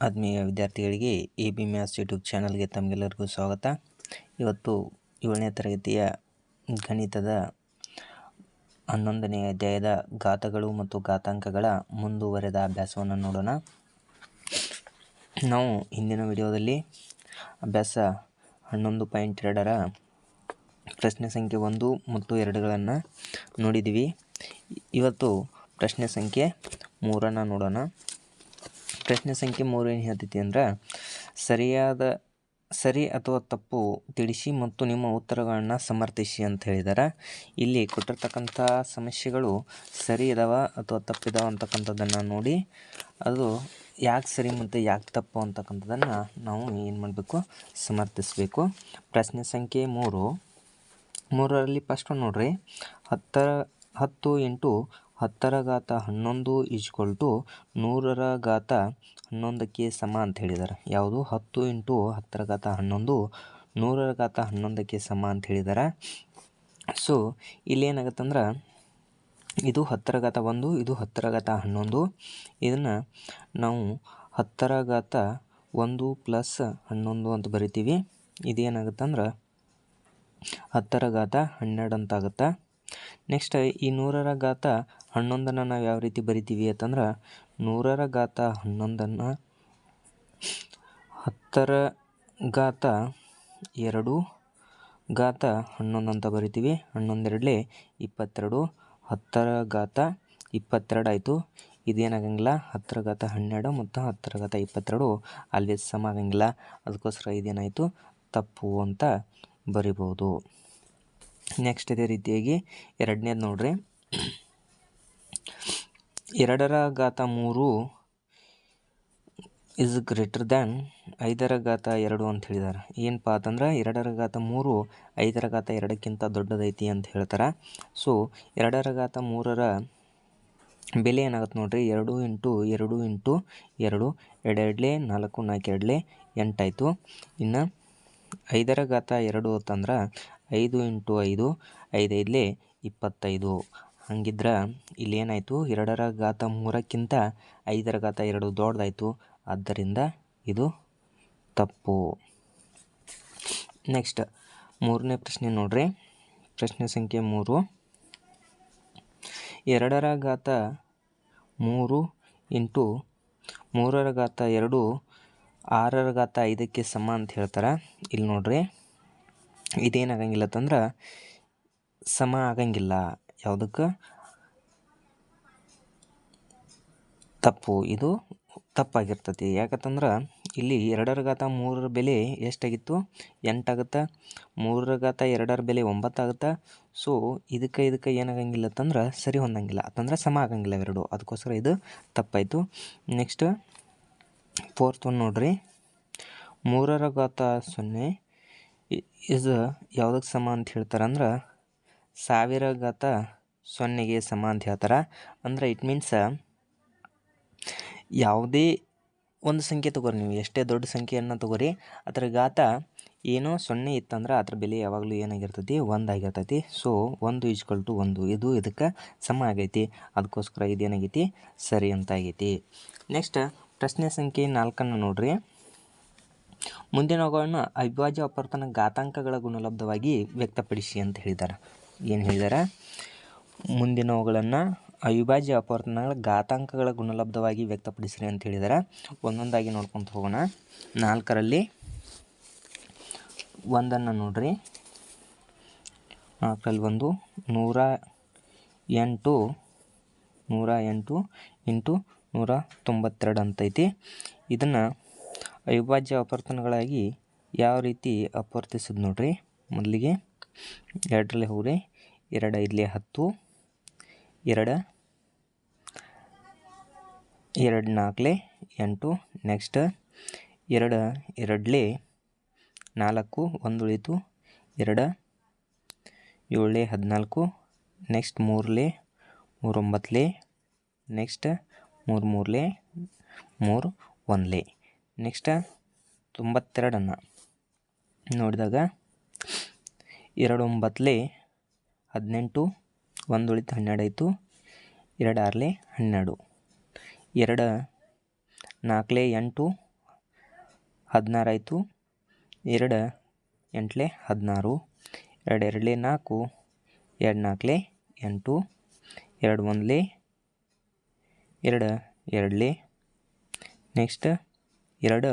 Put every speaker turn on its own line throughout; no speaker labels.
ಆತ್ಮೀಯ ವಿದ್ಯಾರ್ಥಿಗಳಿಗೆ A B maths YouTube ಚಾನಲ್ಗೆ ತಮಗೆಲ್ಲರಿಗೂ ಸ್ವಾಗತ. ಇವತ್ತು ಏಳನೇ ತರಗತಿಯ ಗಣಿತದ ಹನ್ನೊಂದನೇ ಅಧ್ಯಾಯದ ಘಾತಗಳು ಮತ್ತು ಘಾತಾಂಕಗಳ ಮುಂದುವರೆದ ಅಭ್ಯಾಸವನ್ನು ನೋಡೋಣ. ನಾವು ಹಿಂದಿನ ವಿಡಿಯೋದಲ್ಲಿ ಅಭ್ಯಾಸ ಹನ್ನೊಂದು ಪಾಯಿಂಟ್ ಎರಡರ ಪ್ರಶ್ನೆ ಸಂಖ್ಯೆ ಒಂದು ಮತ್ತು ಎರಡುಗಳನ್ನು ನೋಡಿದ್ದೀವಿ. ಇವತ್ತು ಪ್ರಶ್ನೆ ಸಂಖ್ಯೆ ಮೂರನ್ನು ನೋಡೋಣ. ಪ್ರಶ್ನೆ ಸಂಖ್ಯೆ ಮೂರು ಏನು ಹೇಳ್ತೈತಿ ಅಂದ್ರೆ, ಸರಿಯಾದ, ಸರಿ ಅಥವಾ ತಪ್ಪು ತಿಳಿಸಿ ಮತ್ತು ನಿಮ್ಮ ಉತ್ತರಗಳನ್ನು ಸಮರ್ಥಿಸಿ ಅಂತ ಹೇಳಿದ್ದಾರೆ ಇಲ್ಲಿ ಕೊಟ್ಟಿರ್ತಕ್ಕಂಥ ಸಮಸ್ಯೆಗಳು ಸರಿ ಇದಾವ ಅಥವಾ ತಪ್ಪಿದಾವ ಅಂತಕ್ಕಂಥದ್ದನ್ನು ನೋಡಿ, ಅದು ಯಾಕೆ ಸರಿ ಮತ್ತು ಯಾಕೆ ತಪ್ಪು ಅಂತಕ್ಕಂಥದ್ದನ್ನು ನಾವು ಏನು ಮಾಡಬೇಕು, ಸಮರ್ಥಿಸಬೇಕು. ಪ್ರಶ್ನೆ ಸಂಖ್ಯೆ ಮೂರು. ಮೂರರಲ್ಲಿ ಫಸ್ಟ್ ನೋಡ್ರಿ, ಹತ್ತರ, ಹತ್ತು ಇಂಟು ಹತ್ತರ ಘಾತ ಹನ್ನೊಂದು ಈಜ್ಕೊಲ್ ಟು ನೂರರ ಘಾತ ಹನ್ನೊಂದಕ್ಕೆ ಸಮ ಅಂತ ಹೇಳಿದ್ದಾರೆ ಯಾವುದು? ಹತ್ತು ಇಂಟು ಹತ್ತರ ಘಾತ ಹನ್ನೊಂದು ನೂರರ ಘಾತ ಹನ್ನೊಂದಕ್ಕೆ ಸಮ ಅಂತ ಹೇಳಿದ್ದಾರೆ ಸೊ ಇಲ್ಲೇನಾಗತ್ತಂದ್ರೆ, ಇದು ಹತ್ತರ ಘಾತ ಒಂದು, ಇದು ಹತ್ತರ ಘಾತ ಹನ್ನೊಂದು. ಇದನ್ನು ನಾವು ಹತ್ತರ ಘಾತ ಒಂದು ಪ್ಲಸ್ ಹನ್ನೊಂದು ಅಂತ ಬರಿತೀವಿ. ಇದೇನಾಗತ್ತಂದ್ರೆ ಹತ್ತರ ಘಾತ ಹನ್ನೆರಡು ಅಂತ ಆಗುತ್ತೆ. ನೆಕ್ಸ್ಟ್ ಈ ನೂರರ ಘಾತ ಹನ್ನೊಂದನ್ನು ನಾವು ಯಾವ ರೀತಿ ಬರಿತೀವಿ ಅಂತಂದ್ರೆ ನೂರರ ಘಾತ ಹನ್ನೊಂದನ್ನು ಹತ್ತರ ಘಾತ ಎರಡು ಘಾತ ಹನ್ನೊಂದು ಅಂತ ಬರಿತೀವಿ. ಹನ್ನೊಂದೆರಡಲೇ ಇಪ್ಪತ್ತೆರಡು, ಹತ್ತರ ಘಾತ ಇಪ್ಪತ್ತೆರಡು ಆಯಿತು. ಇದೇನಾಗಂಗಿಲ್ಲ, ಹತ್ತರ ಘಾತ ಹನ್ನೆರಡು ಮತ್ತು ಹತ್ತರ ಘಾತ ಇಪ್ಪತ್ತೆರಡು ಅಲ್ಲಿ ಸಮ ಆಗಂಗಿಲ್ಲ. ಅದಕ್ಕೋಸ್ಕರ ಇದೇನಾಯಿತು, ತಪ್ಪು ಅಂತ ಬರಿಬೋದು. ನೆಕ್ಸ್ಟ್ ಇದೇ ರೀತಿಯಾಗಿ ಎರಡನೇದು ನೋಡ್ರಿ. ಎರಡರ ಘಾತ ಮೂರು ಇಸ್ ಗ್ರೇಟರ್ ದ್ಯಾನ್ ಐದರ ಘಾತ ಎರಡು ಅಂತ ಹೇಳಿದ್ದಾರೆ ಏನಪ್ಪ ಅಂತಂದ್ರೆ ಎರಡರ ಘಾತ ಮೂರು ಐದರ ಘಾತ ಎರಡಕ್ಕಿಂತ ದೊಡ್ಡದೈತಿ ಅಂತ ಹೇಳ್ತಾರೆ. ಸೊ ಎರಡರ ಘಾತ ಮೂರರ ಬೆಲೆ ಏನಾಗುತ್ತೆ ನೋಡ್ರಿ? ಎರಡು ಇಂಟು ಎರಡು ಇಂಟು ಎರಡು, ಎರಡೆರಡ್ಲೆ ನಾಲ್ಕು ನಾಲ್ಕು ಎರಡ್ಲೆ ಎಂಟಾಯಿತು ಇನ್ನು ಐದರ ಘಾತ ಎರಡು ಅಂತಂದ್ರೆ ಐದು ಇಂಟು ಐದು, ಐದೈದಲೇ ಇಪ್ಪತ್ತೈದು. ಹಂಗಿದ್ರೆ ಇಲ್ಲಿ ಏನಾಯಿತು ಎರಡರ ಘಾತ ಮೂರಕ್ಕಿಂತ ಐದರ ಘಾತ ಎರಡು ದೊಡ್ಡದಾಯಿತು. ಆದ್ದರಿಂದ ಇದು ತಪ್ಪು. ನೆಕ್ಸ್ಟ್, ಮೂರನೇ ಪ್ರಶ್ನೆ ನೋಡ್ರಿ. ಪ್ರಶ್ನೆ ಸಂಖ್ಯೆ ಮೂರು. ಎರಡರ ಘಾತ ಮೂರು ಇಂಟು ಮೂರರ ಘಾತ ಎರಡು, ಆರರ ಘಾತ ಐದಕ್ಕೆ ಸಮ ಅಂತ ಹೇಳ್ತಾರೆ. ಇಲ್ಲಿ ನೋಡ್ರಿ, ಇದೇನಾಗಂಗಿಲ್ಲ ಅಂತಂದ್ರೆ ಸಮ ಆಗಂಗಿಲ್ಲ. ಯಾವುದಕ್ಕೆ? ತಪ್ಪು. ಇದು ತಪ್ಪಾಗಿರ್ತತಿ. ಯಾಕಂತಂದ್ರೆ ಇಲ್ಲಿ ಎರಡರ ಘಾತ ಮೂರರ ಬೆಲೆ ಎಷ್ಟಾಗಿತ್ತು? ಎಂಟಾಗುತ್ತೆ? ಮೂರರ ಘಾತ ಎರಡರ ಬೆಲೆ ಒಂಬತ್ತಾಗುತ್ತೆ? ಸೊ ಇದಕ್ಕೆ ಇದಕ್ಕೆ ಏನಾಗಂಗಿಲ್ಲ ಅಂತಂದ್ರೆ ಸರಿ ಹೊಂದಂಗಿಲ್ಲ. ಅಂತಂದ್ರೆ ಸಮ ಆಗಂಗಿಲ್ಲ ಎರಡು ಅದಕ್ಕೋಸ್ಕರ ಇದು ತಪ್ಪಾಯಿತು. ನೆಕ್ಸ್ಟ್ ಫೋರ್ತ್ ಒನ್ ನೋಡ್ರಿ. ಮೂರರ ಘಾತ ಸೊನ್ನೆ ಇದು ಯಾವುದಕ್ಕೆ ಸಮ ಅಂತ ಹೇಳ್ತಾರೆ ಸಾವಿರ ಘಾತ ಸೊನ್ನೆಗೆ ಸಮ ಅಂತ ಹೇಳ್ತಾರೆ ಅಂದ್ರೆ ಇಟ್ ಮೀನ್ಸ್ ಯಾವುದೇ ಒಂದು ಸಂಖ್ಯೆ ತಗೋರಿ ನೀವು, ಎಷ್ಟೇ ದೊಡ್ಡ ಸಂಖ್ಯೆಯನ್ನು ತಗೋರಿ, ಅದರ ಘಾತ ಏನೋ ಸೊನ್ನೆ ಇತ್ತಂದ್ರೆ ಅದ್ರ ಬೆಲೆ ಯಾವಾಗಲೂ ಏನಾಗಿರ್ತೈತಿ? ಒಂದು ಆಗಿರ್ತೈತಿ ಸೊ ಒಂದು ಈಜ್ಕೊಲ್ ಟು ಒಂದು. ಇದು ಇದಕ್ಕೆ ಸಮ ಆಗೈತಿ. ಅದಕ್ಕೋಸ್ಕರ ಇದೇನಾಗೈತಿ? ಸರಿ ಅಂತ ಆಗೈತಿ ನೆಕ್ಸ್ಟ್ ಪ್ರಶ್ನೆ ಸಂಖ್ಯೆ ನಾಲ್ಕನ್ನು ನೋಡ್ರಿ. ಮುಂದಿನವುಗಳನ್ನು ಅವಿಭಾಜ್ಯ ಅಪರ್ತನ ಘಾತಾಂಕಗಳ ಗುಣಲಬ್ಧವಾಗಿ ವ್ಯಕ್ತಪಡಿಸಿ ಅಂತ ಹೇಳಿದ್ದಾರೆ ಏನು ಹೇಳಿದ್ದಾರೆ ಮುಂದಿನವುಗಳನ್ನು ಅವಿಭಾಜ್ಯ ಅಪವರ್ತನಗಳ ಘಾತಾಂಕಗಳ ಗುಣಲಬ್ಧವಾಗಿ ವ್ಯಕ್ತಪಡಿಸ್ರಿ ಅಂತ ಹೇಳಿದ್ದಾರೆ ಒಂದೊಂದಾಗಿ ನೋಡ್ಕೊತ ಹೋಗೋಣ. ನಾಲ್ಕರಲ್ಲಿ ಒಂದನ್ನು ನೋಡ್ರಿ. ನಾಲ್ಕರಲ್ಲಿ ಒಂದು ನೂರ ಎಂಟು ನೂರ ಎಂಟು ಇಂಟು ನೂರ ತೊಂಬತ್ತೆರಡು ಅಂತೈತಿ ಇದನ್ನು ಅವಿಭಾಜ್ಯ ಅಪವರ್ತನಗಳಾಗಿ ಯಾವ ರೀತಿ ಅಪವರ್ತಿಸಿದ್ ನೋಡ್ರಿ? ಮೊದಲಿಗೆ ಎರಡರಲ್ಲಿ ಹೋಗ್ರಿ. ಎರಡು, ಇಲ್ಲಿ ಹತ್ತು. ಎರಡು ಎರಡು ನಾಲ್ಕಲೆ, ಎಂಟು, ನೆಕ್ಸ್ಟ್. ಎರಡು, ಎರಡಲೆ, ನಾಲ್ಕು, ಒಂದು ಉಳಿತು. ಎರಡು, ಏಳಲೆ, ಹದಿನಾಲ್ಕು. ನೆಕ್ಸ್ಟ್ ಮೂರಲೆ, ಮೂರೊಂಬತ್ತಲೇ. ನೆಕ್ಸ್ಟ್ ಮೂರು, ಮೂರಲೇ, ಮೂರು, ಒಂದಲೇ. ನೆಕ್ಸ್ಟ್ ತೊಂಬತ್ತೆರಡನ್ನು ನೋಡಿದಾಗ ಎರಡು ಒಂಬತ್ತಲೆ ಹದಿನೆಂಟು ಒಂದು ಉಳಿತು ಹನ್ನೆರಡು ಆಯಿತು ಎರಡು ಆರಲೆ ಹನ್ನೆರಡು. ಎರಡು ನಾಲ್ಕಲೆ ಎಂಟು, ಹದಿನಾರಾಯಿತು, ಎರಡು ಎಂಟ್ಲೆ ಹದಿನಾರು ಎರಡು ಎರಡಲೆ ನಾಲ್ಕು, ಎರಡು ನಾಲ್ಕಲೆ ಎಂಟು, ಎರಡು ಒಂದಲೆ ಎರಡು ಎರಡಲೆ ನೆಕ್ಸ್ಟ್ ಎರಡು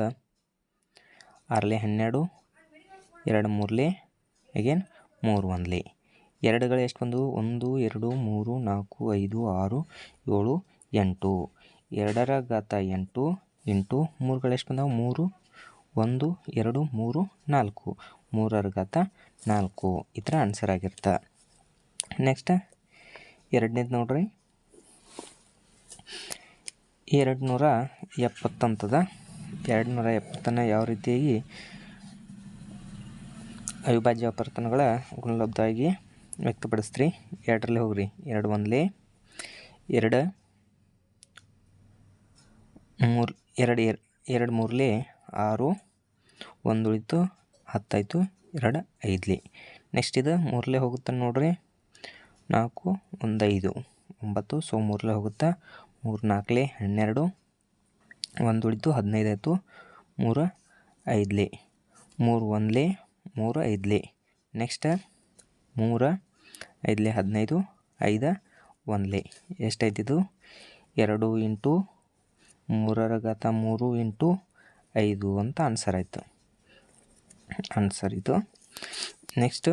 ಆರಲೆ ಹನ್ನೆರಡು, ಎರಡು ಮೂರಲೆ ಅಗೇನ್ ಮೂರು ಒಂದ್ಲಿ. ಎರಡುಗಳು ಎಷ್ಟು ಬಂದವು? ಒಂದು, ಎರಡು, ಮೂರು, ನಾಲ್ಕು, ಐದು, ಆರು, ಏಳು, ಎಂಟು. ಎರಡರ ಘಾತ ಎಂಟು ಎಂಟು, ಮೂರುಗಳು ಎಷ್ಟು ಬಂದವು? ಮೂರು, ಒಂದು, ಎರಡು, ಮೂರು, ನಾಲ್ಕು. ಮೂರರ ಘಾತ ನಾಲ್ಕು. ಈ ಥರ ಆನ್ಸರ್ ಆಗಿರುತ್ತೆ. ನೆಕ್ಸ್ಟ್ ಎರಡನೇದು ನೋಡ್ರಿ. ಎರಡು ನೂರ ಎಪ್ಪತ್ತಂತದ ಎರಡು ನೂರ ಎಪ್ಪತ್ತನ್ನು ಯಾವ ರೀತಿಯಾಗಿ ಅವಿಭಾಜ್ಯ ಅಪರ್ತನಗಳ ಗುಣಲಬ್ಧವಾಗಿ ವ್ಯಕ್ತಪಡಿಸ್ತ್ರಿ. ಎರಡರಲ್ಲಿ ಹೋಗ್ರಿ. ಎರಡು ಒಂದಲೇ. ಎರಡು, ಮೂರು, ಎರಡು, ಎರ್, ಎರಡು ಮೂರಲಿ ಆರು. ಒಂದು ಉಳಿತು ಹತ್ತಾಯಿತು. ಎರಡು, ಐದ್ಲಿ. ನೆಕ್ಸ್ಟ್ ಇದು ಮೂರಲೇ ಹೋಗುತ್ತೆ ನೋಡ್ರಿ. ನಾಲ್ಕು ಒಂದು ಐದು ಒಂಬತ್ತು, ಸೊ ಮೂರಲೇ ಹೋಗುತ್ತಾ. ಮೂರು ನಾಲ್ಕಲೇ ಹನ್ನೆರಡು. ಒಂದು ಉಳಿತು ಹದಿನೈದು ಆಯಿತು. ಮೂರು, ಐದ್ಲಿ. ಮೂರು ಒಂದ್ಲೇ. ಮೂರು, ಐದ್ಲಿ. ನೆಕ್ಸ್ಟ್ ಮೂರು, ಐದ್ಲಿ, ಹದಿನೈದು, ಐದು, ಒಂದ್ಲಿ. ಎಷ್ಟಾಯ್ತಿದು ಎರಡು ಇಂಟು ಮೂರರ ಘಾತ ಮೂರು ಇಂಟು ಐದು ಅಂತ ಆನ್ಸರ್ ಆಯಿತು. ಆನ್ಸರ್ ಇದು. ನೆಕ್ಸ್ಟು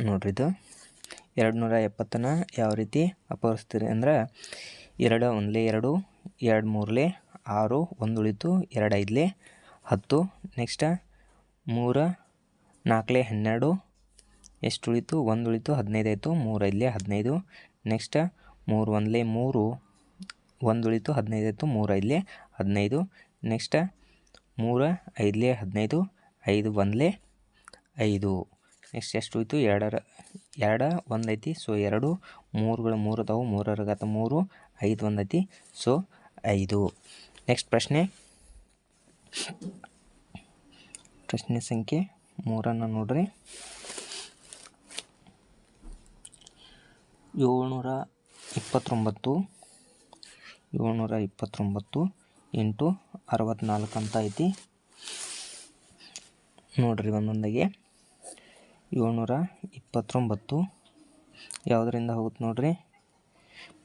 ನೋಡ್ರಿ ಇದು. ಎರಡು ನೂರ ಎಪ್ಪತ್ತನ್ನು ಯಾವ ರೀತಿ ಅಪಹರಿಸ್ತೀರಿ ಅಂದ್ರೆ, ಎರಡು, ಒಂದ್ಲೇ ಎರಡು ಎರಡು ಮೂರಲೆ, ಆರು ಒಂದು ಉಳಿತು ಎರಡು ಐದಲೆ, ಹತ್ತು, ನೆಕ್ಸ್ಟ್ ಮೂರ, ನಾಲ್ಕಲೆ ಹನ್ನೆರಡು, ಎಷ್ಟು ಉಳಿತು? ಒಂದು ಉಳಿತು ಹದಿನೈದು ಆಯಿತು, ಮೂರು ಐದಲೆ ಹದಿನೈದು, ನೆಕ್ಸ್ಟ್ ಮೂರು ಒಂದಲೆ ಮೂರು, ಒಂದು ಉಳಿತು ಹದಿನೈದು ಆಯಿತು, ಮೂರು ಐದಲೆ ಹದಿನೈದು, ನೆಕ್ಸ್ಟ್ ಮೂರು ಐದಲೆ ಹದಿನೈದು, ಐದು ಒಂದಲೆ ಐದು, ನೆಕ್ಸ್ಟ್ ಎಷ್ಟು ಉಳಿತು? ಎರಡರ, ಎರಡು ಒಂದೈತಿ ಸೊ ಎರಡು, ಮೂರುಗಳು ಮೂರು ಅದಾವು ಮೂರರ ಘಾತ ಮೂರು, ಐದು ಒಂದು ಐತಿ, ಸೊ ಐದು. ನೆಕ್ಸ್ಟ್ ಪ್ರಶ್ನೆ. ಪ್ರಶ್ನೆ ಸಂಖ್ಯೆ ಮೂರನ್ನು ನೋಡ್ರಿ. ಏಳ್ನೂರ ಇಪ್ಪತ್ತೊಂಬತ್ತು ಏಳ್ನೂರ ಇಪ್ಪತ್ತೊಂಬತ್ತು, ಎಂಟು ಅರವತ್ತ್ನಾಲ್ಕು ಅಂತ ಐತಿ. ನೋಡ್ರಿ ಒಂದೊಂದಾಗೆ. ಏಳ್ನೂರ ಇಪ್ಪತ್ತೊಂಬತ್ತು, ಯಾವುದರಿಂದ ಹೋಗುತ್ತೆ ನೋಡ್ರಿ?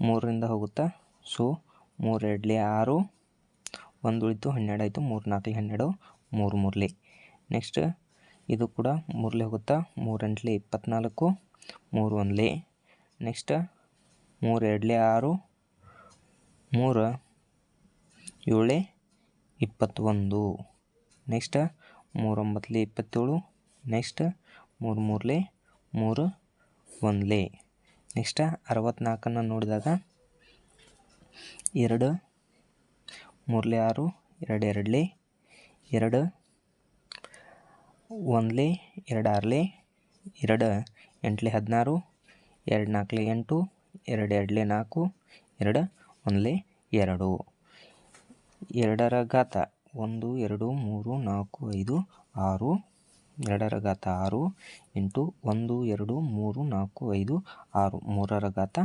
ಮೂರರಿಂದ ಹೋಗುತ್ತಾ? ಸೊ ಮೂರು ಎರಡಲೇ ಆರು ಒಂದು ಉಳಿತು ಹನ್ನೆರಡು ಆಯಿತು ಮೂರು ನಾಲ್ಕು ಹನ್ನೆರಡು, ಮೂರು ಮೂರಲೆ. ನೆಕ್ಸ್ಟ್ ಇದು ಕೂಡ ಮೂರಲೆ ಹೋಗುತ್ತಾ? ಮೂರು ಇಪ್ಪತ್ನಾಲ್ಕು, ಮೂರು ಒಂದ್ಲಿ. ನೆಕ್ಸ್ಟ್ ಮೂರು ಎರಡಲೇ ಆರು, ಮೂರು ಏಳೆ, ಇಪ್ಪತ್ತೊಂದು. ನೆಕ್ಸ್ಟ್ ಮೂರೊಂಬತ್ತಲಿ ಇಪ್ಪತ್ತೇಳು. ನೆಕ್ಸ್ಟ್ ಮೂರು ಮೂರಲೆ, ಮೂರು ಒಂದ್ಲಿ. ನೆಕ್ಸ್ಟ್ ಅರವತ್ತ್ನಾಲ್ಕನ್ನು ನೋಡಿದಾಗ ಎರಡು, ಮೂರಲೆ ಆರು, ಎರಡು ಎರಡಲೆ, ಎರಡು, ಒಂದ್ಲೆ, ಎರಡು ಆರ್ಲೆ, ಎರಡು ಎಂಟ್ಲೆ ಹದಿನಾರು, ಎರಡು ನಾಲ್ಕಲೆ ಎಂಟು, ಎರಡು ಎರಡಲೆ ನಾಲ್ಕು, ಎರಡು ಒಂದ್ಲೆ ಎರಡು. ಎರಡರ ಘಾತ ಒಂದು, ಎರಡು, ಮೂರು, ನಾಲ್ಕು, ಐದು, ಆರು. ಎರಡರ ಘಾತ ಆರು ಇಂಟು ಒಂದು, ಎರಡು, ಮೂರು, ನಾಲ್ಕು, ಐದು, ಆರು. ಮೂರರ ಘಾತ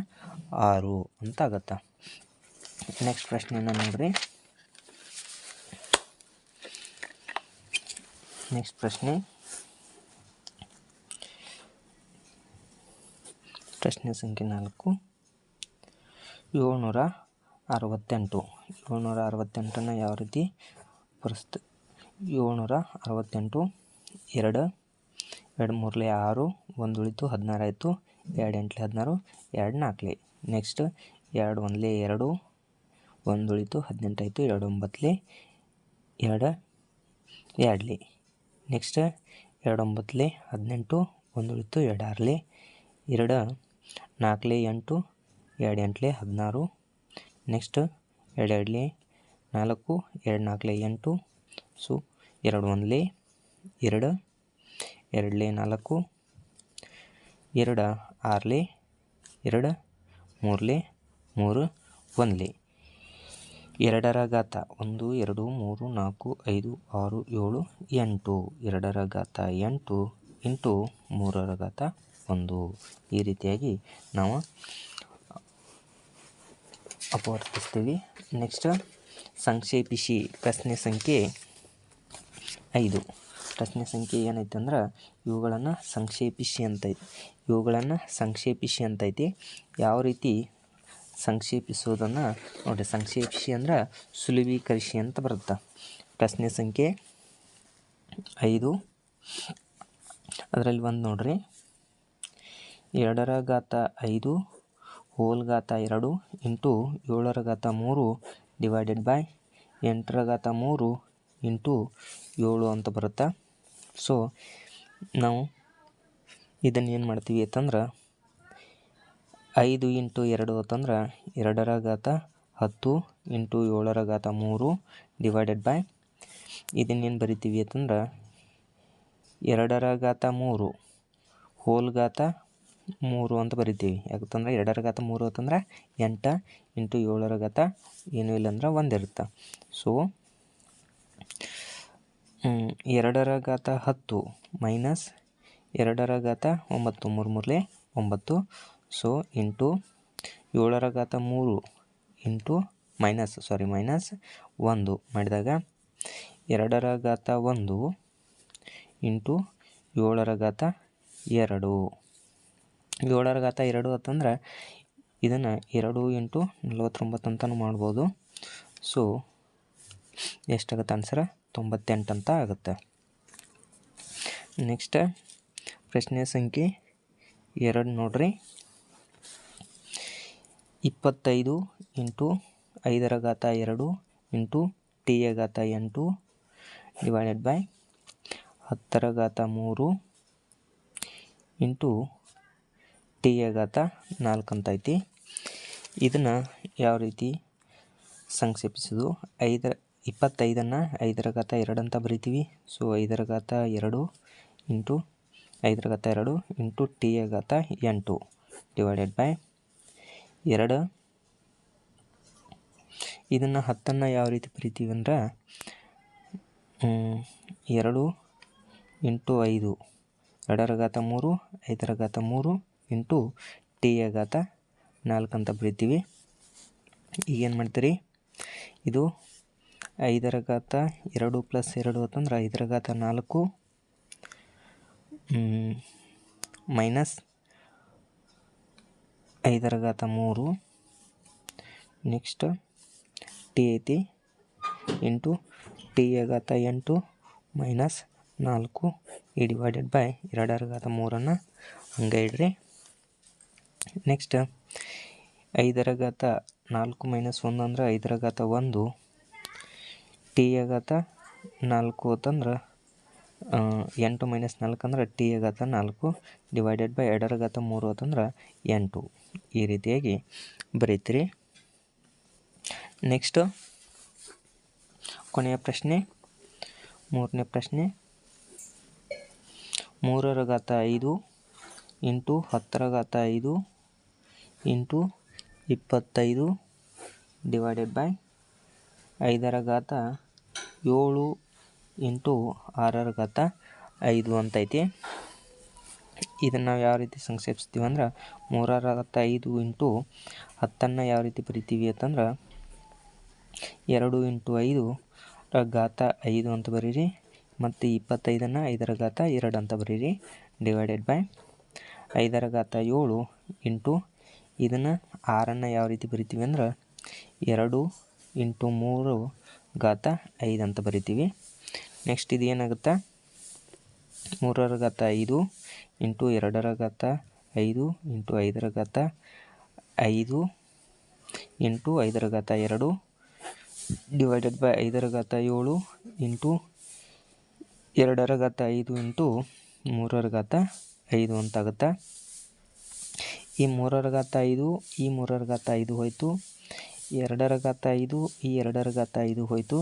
ಆರು. ಅಂತ ಆಗತ್ತೆ ನೆಕ್ಸ್ಟ್ ಪ್ರಶ್ನೆಯನ್ನು ನೋಡ್ರಿ. ನೆಕ್ಸ್ಟ್ ಪ್ರಶ್ನೆ. ಪ್ರಶ್ನೆ ಸಂಖ್ಯೆ ನಾಲ್ಕು. ಏಳ್ನೂರ ಅರವತ್ತೆಂಟು. ಏಳ್ನೂರ ಅರವತ್ತೆಂಟನ್ನು ಯಾವ ರೀತಿ ಪರಿಸ್ತ, ಏಳ್ನೂರ ಅರವತ್ತೆಂಟು, ಎರಡು ಎರಡು ಮೂರಲೆ ಆರು, ಒಂದು ಉಳಿತು ಹದಿನಾರು ಆಯಿತು, ಎರಡು ಎಂಟ್ಲೆ ಹದಿನಾರು, ಎರಡು ನಾಲ್ಕಲೆ. ನೆಕ್ಸ್ಟ್ ಎರಡು ಒಂದ್ಲೆ ಎರಡು ಒಂದು ಉಳಿತು ಹದಿನೆಂಟಾಯಿತು ಎರಡು ಒಂಬತ್ತಲಿ ಎರಡು, ಎರಡಲಿ. ನೆಕ್ಸ್ಟ್ ಎರಡು ಒಂಬತ್ತಲಿ ಹದಿನೆಂಟು ಒಂದು ಉಳಿತು ಎರಡು ಎರಡು ನಾಲ್ಕಲಿ, ಎಂಟು ಎರಡು ಎಂಟಲಿ ಹದಿನಾರು. ನೆಕ್ಸ್ಟ್ ಎರಡು ನಾಲ್ಕು ಎರಡು ನಾಲ್ಕಲಿ ಎಂಟು. ಸೊ ಎರಡು ಒಂದ್ಲೆ, ಎರಡು, ಎರಡಲಿ, ನಾಲ್ಕು, ಎರಡು ಆರಲಿ, ಎರಡು, ಮೂರಲೆ, ಮೂರು ಒಂದ್ಲೆ. ಎರಡರ ಘಾತ ಒಂದು, ಎರಡು, ಮೂರು, ನಾಲ್ಕು, ಐದು, ಆರು, ಏಳು, ಎಂಟು. ಎರಡರ ಘಾತ ಎಂಟು ಇಂಟು ಮೂರರ ಘಾತ ಒಂದು. ಈ ರೀತಿಯಾಗಿ ನಾವು ಅಪವರ್ತಿಸ್ತೀವಿ. ನೆಕ್ಸ್ಟ್ ಸಂಕ್ಷೇಪಿಸಿ ಪ್ರಶ್ನೆ ಸಂಖ್ಯೆ ಐದು. ಪ್ರಶ್ನೆ ಸಂಖ್ಯೆ ಏನೈತೆ ಅಂದ್ರೆ, ಇವುಗಳನ್ನು ಸಂಕ್ಷೇಪಿಸಿ ಅಂತೈತಿ ಇವುಗಳನ್ನು ಸಂಕ್ಷೇಪಿಸಿ ಅಂತೈತಿ ಯಾವ ರೀತಿ ಸಂಕ್ಷೇಪಿಸೋದನ್ನು ನೋಡಿರಿ ಸಂಕ್ಷೇಪಿಸಿ ಅಂದ್ರೆ ಸುಲಭೀಕರಿಸಿ ಅಂತ ಬರುತ್ತೆ. ಪ್ರಶ್ನೆ ಸಂಖ್ಯೆ ಐದು. ಅದರಲ್ಲಿ ಒಂದು ನೋಡ್ರಿ. ಎರಡರ ಘಾತ ಐದು, ಹೋಲ್ ಘಾತ ಎರಡು, ಇಂಟು ಏಳರ ಘಾತ ಮೂರು ಡಿವೈಡೆಡ್ ಬೈ ಎಂಟರ ಘಾತ ಮೂರು ಇಂಟು ಏಳು ಅಂತ ಬರುತ್ತೆ. ಸೊ ನಾವು ಇದನ್ನು ಏನು ಮಾಡ್ತೀವಿ ಅಂತಂದ್ರೆ ಐದು ಇಂಟು ಎರಡು ಅಂತಂದ್ರೆ ಎರಡರ ಘಾತ ಹತ್ತು ಇಂಟು ಏಳರ ಘಾತ ಮೂರು ಡಿವೈಡೆಡ್ ಬೈ ಇದನ್ನೇನು ಬರಿತೀವಿ ಅಂತಂದ್ರೆ ಎರಡರ ಘಾತ ಮೂರು ಹೋಲ್ ಘಾತ ಮೂರು ಅಂತ ಬರಿತೀವಿ. ಯಾಕಂತಂದ್ರೆ ಎರಡರ ಘಾತ ಮೂರು ಅಂತಂದ್ರೆ ಎಂಟು ಇಂಟು ಏಳರ ಘಾತ ಏನೂ ಇಲ್ಲ ಅಂದ್ರೆ ಒಂದಿರುತ್ತೆ. ಸೊ ಎರಡರ ಘಾತ ಹತ್ತು ಮೈನಸ್ ಎರಡರ ಘಾತ ಒಂಬತ್ತು ಮೂರು ಮೂರಲೆ ಒಂಬತ್ತು ಸೊ ಇಂಟು ಏಳರ ಘಾತ ಮೂರು ಇಂಟು ಮೈನಸ್ ಸಾರಿ ಮೈನಸ್ ಒಂದು ಮಾಡಿದಾಗ ಎರಡರ ಘಾತ ಒಂದು ಇಂಟು ಏಳರ ಘಾತ ಎರಡು ಏಳರ ಘಾತ ಎರಡು ಅಂತಂದ್ರೆ ಇದನ್ನು ಎರಡು ಇಂಟು ನಲ್ವತ್ತೊಂಬತ್ತು ಅಂತಲೂ ಮಾಡ್ಬೋದು. ಸೊ ಎಷ್ಟಾಗುತ್ತೆ ಆನ್ಸರ್ ತೊಂಬತ್ತೆಂಟು ಅಂತ ಆಗುತ್ತೆ. ನೆಕ್ಸ್ಟ್ ಪ್ರಶ್ನೆ ಸಂಖ್ಯೆ ಎರಡು ನೋಡ್ರಿ. ಇಪ್ಪತ್ತೈದು ಇಂಟು ಐದರ ಘಾತ ಎರಡು ಇಂಟು ಟಿಯ ಘಾತ ಎಂಟು ಡಿವೈಡೆಡ್ ಬೈ ಹತ್ತರ ಘಾತ ಮೂರು ಇಂಟು ಟಿಯ ಘಾತ ನಾಲ್ಕು ಅಂತ ಐತಿ ಇದನ್ನು ಯಾವ ರೀತಿ ಸಂಕ್ಷೇಪಿಸೋದು? ಐದರ ಇಪ್ಪತ್ತೈದನ್ನು ಐದರ ಘಾತ ಎರಡು ಅಂತ ಬರಿತೀವಿ. ಸೊ ಐದರ ಘಾತ ಎರಡು ಇಂಟು ಐದರ ಘಾತ ಎರಡು ಇಂಟು ಟಿಯ ಘಾತ ಎಂಟು ಡಿವೈಡೆಡ್ ಬೈ ಎರಡು. ಇದನ್ನು ಹತ್ತನ್ನು ಯಾವ ರೀತಿ ಬರಿತೀವಿ ಅಂದ್ರೆ ಎರಡು ಇಂಟು ಐದು. ಎರಡರ ಘಾತ ಮೂರು ಐದರ ಘಾತ ಮೂರು ಇಂಟು ಟಿಯ ಘಾತ ನಾಲ್ಕು ಅಂತ ಬರಿತೀವಿ. ಈಗೇನು ಮಾಡ್ತೀರಿ? ಇದು ಐದರ ಘಾತ ಎರಡು ಪ್ಲಸ್ ಎರಡು ಅಂತಂದ್ರೆ ಐದರ ಘಾತ ನಾಲ್ಕು ಮೈನಸ್ ಐದರ ಘಾತ ಮೂರು. ನೆಕ್ಸ್ಟ್ ಟಿ ಐತಿ. ಇಂಟು ಟಿ ಘಾತ ಎಂಟು ಮೈನಸ್ ನಾಲ್ಕು ಈ ಡಿವೈಡೆಡ್ ಬೈ ಎರಡರ ಘಾತ ಮೂರನ್ನು ಹಂಗೆ ಇಡ್ರಿ. ನೆಕ್ಸ್ಟ್ ಐದರ ಘಾತ ನಾಲ್ಕು ಮೈನಸ್ ಒಂದು ಅಂದ್ರೆ ಐದರ ಘಾತ ಒಂದು. ಟಿ ಘಾತ ನಾಲ್ಕು ಅಂತಂದ್ರೆ ಎಂಟು ಮೈನಸ್ ನಾಲ್ಕು ಅಂದ್ರೆ ಟಿ ಗಾತ ನಾಲ್ಕು ಡಿವೈಡೆಡ್ ಬೈ ಗಾತ ಮೂರು ಅಂತಂದ್ರೆ ಎಂಟು. ಈ ರೀತಿಯಾಗಿ ಬರೀತೀರಿ. ನೆಕ್ಸ್ಟು ಕೊನೆಯ ಪ್ರಶ್ನೆ, ಮೂರನೇ ಪ್ರಶ್ನೆ. ಮೂರರ ಘಾತ ಐದು ಇಂಟು ಹತ್ತರ ಘಾತ ಐದು ಇಂಟು ಇಪ್ಪತ್ತೈದು ಡಿವೈಡೆಡ್ ಬೈ ಐದರ ಘಾತ ಏಳು ಇಂಟು ಆರರ ಘಾತ ಐದು ಅಂತೈತಿ. ಇದನ್ನು ನಾವು ಯಾವ ರೀತಿ ಸಂಕ್ಷೇಪಿಸ್ತೀವಿ ಅಂದ್ರೆ ಮೂರರ ಘಾತ ಐದು ಇಂಟು ಹತ್ತನ್ನು ಯಾವ ರೀತಿ ಬರಿತೀವಿ ಅಂತಂದ್ರೆ ಎರಡು ಇಂಟು ಐದು ಘಾತ ಐದು ಅಂತ ಬರೀರಿ ಮತ್ತು ಇಪ್ಪತ್ತೈದನ್ನು ಐದರ ಘಾತ ಎರಡು ಅಂತ ಬರೀರಿ ಡಿವೈಡೆಡ್ ಬೈ ಐದರ ಘಾತ ಏಳು ಇಂಟು ಇದನ್ನು ಆರನ್ನು ಯಾವ ರೀತಿ ಬರಿತೀವಿ ಅಂದ್ರೆ ಎರಡು ಇಂಟು ಮೂರು ಘಾತ ಐದು ಅಂತ ಬರಿತೀವಿ. ನೆಕ್ಸ್ಟ್ ಇದು ಏನಾಗುತ್ತೆ? ಮೂರರ ಘಾತ ಐದು ಇಂಟು ಎರಡರ ಘಾತ ಐದು ಇಂಟು ಐದರ ಘಾತ ಐದು ಇಂಟು ಐದರ ಘಾತ ಎರಡು ಡಿವೈಡೆಡ್ ಬೈ ಐದರ ಘಾತ ಏಳು ಇಂಟು ಎರಡರ ಘಾತ ಐದು ಇಂಟು ಮೂರರ ಘಾತ ಐದು ಅಂತಾಗುತ್ತೆ? ಈ ಮೂರರ ಘಾತ ಐದು, ಈ ಮೂರರ ಘಾತ ಐದು ಹೋಯಿತು. ಎರಡರ ಘಾತ ಐದು, ಈ ಎರಡರ ಘಾತ ಐದು ಹೋಯಿತು.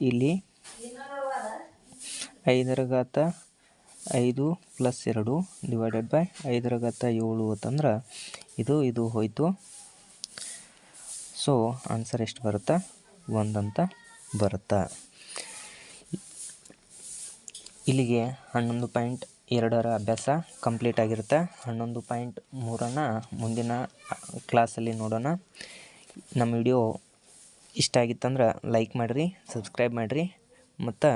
ಇಲ್ಲಿ ಐದರ ಘಾತ ಐದು ಪ್ಲಸ್ ಎರಡು ಡಿವೈಡೆಡ್ ಬೈ ಐದರ ಘಾತ ಏಳು ಅಂತಂದ್ರೆ ಇದು ಇದು ಹೋಯಿತು. ಸೊ ಆನ್ಸರ್ ಎಷ್ಟು ಬರುತ್ತಾ? ಒಂದಂತ ಬರುತ್ತಾ? ಇಲ್ಲಿಗೆ ಹನ್ನೊಂದು ಪಾಯಿಂಟ್ ಎರಡರ ಅಭ್ಯಾಸ ಕಂಪ್ಲೀಟ್ ಆಗಿರುತ್ತೆ. ಹನ್ನೊಂದು ಪಾಯಿಂಟ್ ಮೂರನ್ನು ಮುಂದಿನ ಕ್ಲಾಸಲ್ಲಿ ನೋಡೋಣ. ನಮ್ಮ ವಿಡಿಯೋ ಇಷ್ಟ ಆಗಿತ್ತಂದ್ರೆ ಲೈಕ್ ಮಾಡಿರಿ, ಸಬ್ಸ್ಕ್ರೈಬ್ ಮಾಡಿರಿ. ಮತ್ತು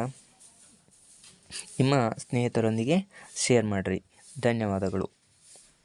ನಿಮ್ಮ ಸ್ನೇಹಿತರೊಂದಿಗೆ ಶೇರ್ ಮಾಡಿರಿ. ಧನ್ಯವಾದಗಳು.